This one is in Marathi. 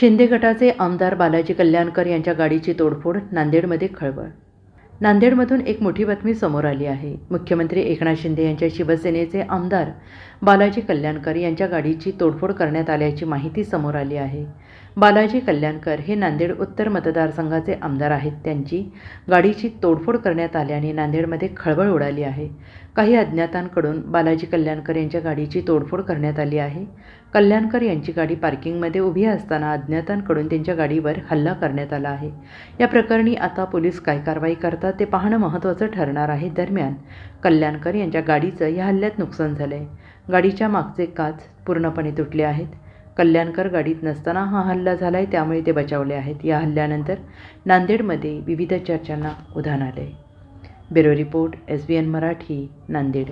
शिंदे गटाचे आमदार बालाजी कल्याणकर यांच्या गाडीची तोडफोड नांदेडमध्ये खळबळ. नांदेडमधून एक मोठी बातमी समोर आली आहे. मुख्यमंत्री एकनाथ शिंदे यांच्या शिवसेनेचे आमदार बालाजी कल्याणकर यांच्या गाडीची तोडफोड करण्यात आल्याची माहिती समोर आली आहे. बालाजी कल्याणकर हे नांदेड उत्तर मतदारसंघाचे आमदार आहेत. त्यांची गाडीची तोडफोड करण्यात आल्याने नांदेडमध्ये खळबळ उडाली आहे. काही अज्ञातांकडून बालाजी कल्याणकर यांच्या गाडीची तोडफोड करण्यात आली आहे. कल्याणकर यांची गाडी पार्किंगमध्ये उभी असताना अज्ञातांकडून त्यांच्या गाडीवर हल्ला करण्यात आला आहे. या प्रकरणी आता पोलीस काय कारवाई करतात ते पाहणं महत्त्वाचं ठरणार आहे. दरम्यान कल्याणकर यांच्या गाडीचं या हल्ल्यात नुकसान झालं आहे गाडीच्या मागचे काच पूर्णपणे तुटले आहेत. कल्याणकर गाडीत नसताना हा हल्ला झाला आहे त्यामुळे ते बचावले आहेत. या हल्ल्यानंतर नांदेडमध्ये विविध चर्चांना उधाण आले bureau report S B N Marathi Nanded.